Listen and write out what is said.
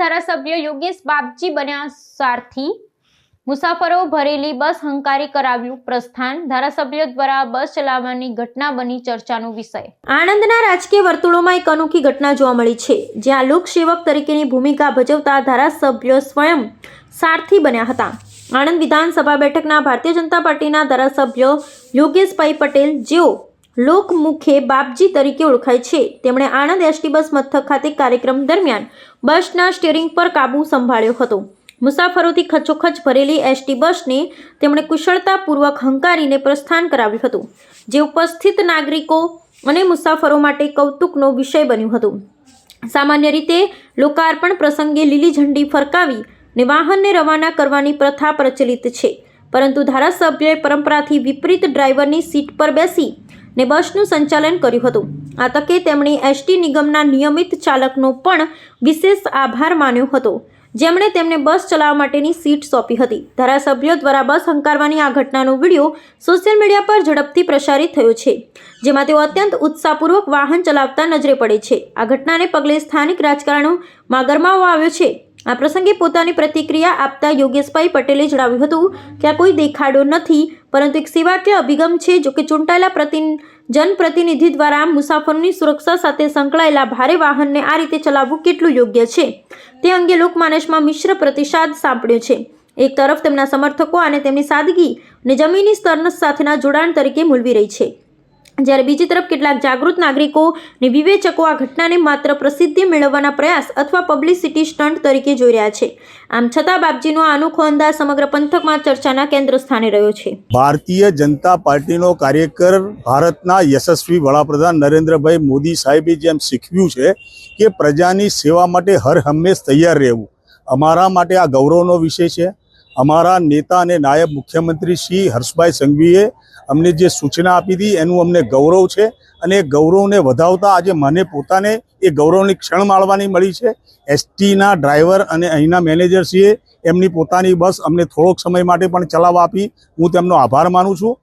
ધારાસભ્ય યોગેશ બાપજી બન્યા સારથી. મુસાફરો ભરેલી બસ હંકારી કરાવ્યું પ્રસ્થાન. ધારાસભ્યો દ્વારા બસ ચલાવવાની ઘટના બની ચર્ચાનો વિષય. આણંદના રાજકીય વર્તુળોમાં એક અનોખી ઘટના જોવા મળી છે, જ્યાં લોકસેવક તરીકેની ભૂમિકા ભજવતા ધારાસભ્યો સ્વયં સારથી બન્યા હતા. આણંદ વિધાનસભા બેઠકના ભારતીય જનતા પાર્ટીના ધારાસભ્ય યોગેશભાઈ પટેલ, જેઓ લોકમુખે બાપજી તરીકે ઓળખાય છે. તેમણે આણંદ એસટી બસ મથક ખાતે કાર્યક્રમ દરમિયાન બસના સ્ટીયરિંગ પર કાબુ સંભાળ્યો હતો. મુસાફરોથી ખચોખચ ભરેલી એસટી બસને તેમણે કુશળતાપૂર્વક હંકારીને પ્રસ્થાન કરાવ્યું હતું, જે ઉપસ્થિત નાગરિકો અને મુસાફરો માટે કૌતુકનો વિષય બન્યું હતું. સામાન્ય રીતે લોકાર્પણ પ્રસંગે લીલી ઝંડી ફરકાવી ને વાહનને રવાના કરવાની પ્રથા પ્રચલિત છે, પરંતુ ધારાસભ્યોએ પરંપરાથી વિપરીત ડ્રાઈવરની સીટ પર બેસી ને બસનું સંચાલન કર્યું હતું. આ તકે તેમણે એસટી નિગમના નિયમિત ચાલકનો પણ વિશેષ આભાર માન્યો હતો. જેમણે તેમને બસ ચલાવવા માટેની સીટ સોંપી હતી. ધારાસભ્યો દ્વારા બસ હંકારવાની આ ઘટનાનો વીડિયો સોશિયલ મીડિયા પર ઝડપથી પ્રસારિત થયો છે, જેમાં તેઓ અત્યંત ઉત્સાહપૂર્વક વાહન ચલાવતા નજરે પડે છે. આ ઘટનાને પગલે સ્થાનિક રાજકારણોમાં ગરમાવો આવ્યો છે. આ પ્રસંગે પોતાની પ્રતિક્રિયા આપતા યોગેશભાઈ પટેલે જણાવ્યું હતું કે આ કોઈ દેખાડો નથી, પરંતુ એક સેવાકીય અભિગમ છે જો કે ચૂંટાયેલા પ્રતિ જનપ્રતિનિધિ દ્વારા મુસાફરોની સુરક્ષા સાથે સંકળાયેલા ભારે વાહનને આ રીતે ચલાવવું કેટલું યોગ્ય છે? તે અંગે લોકમાનસમાં મિશ્ર પ્રતિસાદ સાંપડ્યો છે. એક તરફ તેમના સમર્થકો અને તેમની સાદગી અને જમીની સ્તર સાથેના જોડાણ તરીકે મૂલવી રહી છે. જ્યારે બીજી તરફ કેટલાક જાગૃત નાગરિકો અને વિવેચકો આ ઘટનાને માત્ર પ્રસિદ્ધિ મેળવવાના પ્રયાસ અથવા પબ્લિસિટી સ્ટન્ટ તરીકે જોઈ રહ્યા છે. આમ છતાં બાપજીનો આ અનોખો અંદાજ સમગ્ર પંથકમાં ચર્ચાના કેન્દ્ર સ્થાને રહ્યો છે. ભારતીય જનતા પાર્ટીનો કાર્યકર ભારતના યશસ્વી વડાપ્રધાન નરેન્દ્રભાઈ મોદી સાહેબે જેમ શીખવ્યું છે કે પ્રજાની સેવા માટે હર હંમેશ તૈયાર રહેવું. અમારા માટે આ ગૌરવનો વિષય છે. અમારા નેતા અને નાયબ મુખ્યમંત્રી શ્રી હર્ષભાઈ સંઘવીએ અમને જે સૂચના આપી હતી, એનું અમને ગૌરવ છે અને ગૌરવને વધાવતા આજે મને પોતાને એ ગૌરવની ક્ષણ માણવાની મળી છે. એસટીના ડ્રાઈવર અને અહીંના મેનેજરશ્રીએ એમની પોતાની બસ અમને થોડોક સમય માટે પણ ચલાવવા આપી. હું તેમનો આભાર માનું છું.